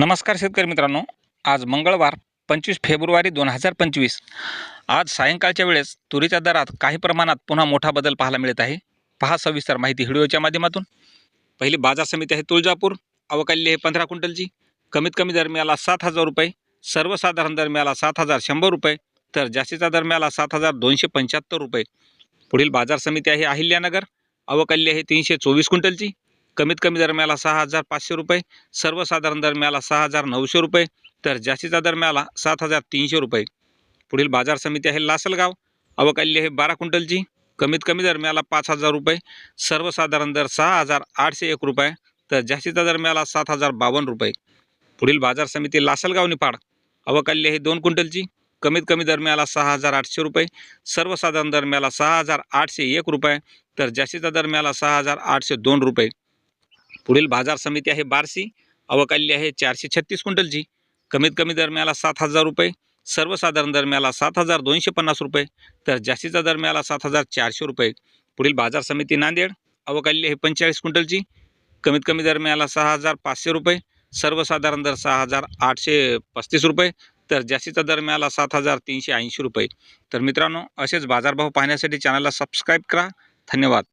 नमस्कार शेतकरी मित्रांनो. आज मंगळवार पंचवीस फेब्रुवारी दोन हजार पंचवीस. आज सायंकाळच्या वेळेस तुरीच्या दरात काही प्रमाणात पुन्हा मोठा बदल पाहायला मिळत आहे. पहा सविस्तर माहिती व्हिडिओच्या माध्यमातून. पहिली बाजार समिती आहे तुळजापूर. अवकाली आहे पंधरा क्विंटलची. कमीत कमी दर मिळाला सात हजार रुपये. सर्वसाधारण दर मिळाला सात हजार शंभर रुपये. तर जास्तीचा दर मिळाला सात हजार दोनशे पंच्याहत्तर रुपये. पुढील बाजार समिती आहे अहिल्यानगर. अवकाली आहे तीनशे चोवीस क्विंटलची. कमीत कमी दर मिळाला सहा हजार पाचशे रुपये सर्वसाधारण दर मिळाला सहा हजार नऊशे रुपये तर जास्तीचा दर मिळाला सात हजार तीनशे रुपये. पुढील बाजार समिती आहे लासलगाव अवकाली आहे बारा क्विंटलची कमीत कमी दर मिळाला पाच हजार रुपये सर्वसाधारण दर सहा हजार आठशे एक रुपये तर जास्तीचा दर मिळाला सात हजार बावन्न रुपये. पुढील बाजार समिती लासलगाव निफाड अवकाली आहे दोन क्विंटलची कमीत कमी दर मिळाला सहा हजार आठशे रुपये सर्वसाधारण दर मिळाला सहा हजार आठशे एक रुपये तर जास्तीचा दर मिळाला सहा हजार आठशे दोन रुपये. पुढील बाजार समिती आहे बारसी अवकाली आहे चारशे छत्तीस क्विंटलची कमीत कमी दर मिळाला सात हजार रुपये सर्वसाधारण दर मिळाला सात हजार दोनशे पन्नास रुपये तर जास्तीचा दर मिळाला सात हजार चारशे रुपये. पुढील बाजार समिती नांदेड अवकाली आहे पंचेचाळीस क्विंटलची कमीत कमी दर मिळाला सहा हजार पाचशे रुपये सर्वसाधारण दर सहा हजार आठशे पस्तीस रुपये तर जास्तीचा दर मिळाला सात हजार तीनशे ऐंशी रुपये. तर मित्रांनो असेच बाजारभाव पाहण्यासाठी चॅनलला सबस्क्राईब करा. धन्यवाद.